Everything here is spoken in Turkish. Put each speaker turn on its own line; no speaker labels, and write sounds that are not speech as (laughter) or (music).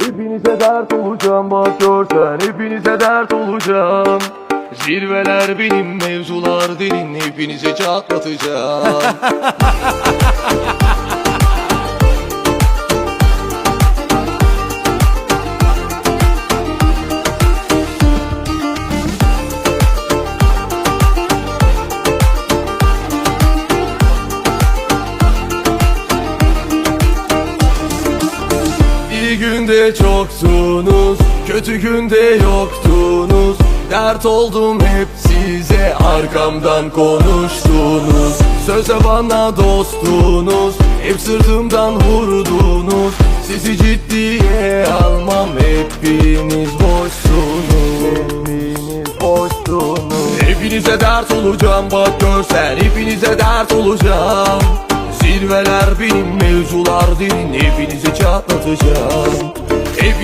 Hepinize dert olacağım bak görsen hepinize dert olacağım. Zirveler benim mevzular derin hepinize çatlatacağım (laughs) günde çoktunuz, kötü günde yoktunuz. Dert oldum hep size, arkamdan konuştunuz. Söze bana dostunuz, hep sırtımdan vurdunuz. Sizi ciddiye almam, hepiniz boşsunuz. Hepiniz boşsunuz. Hepinize dert olacağım bak görsen, hepinize dert olacağım Kelimeler benim mevzular derin Evinizi çatlatacağım. Evin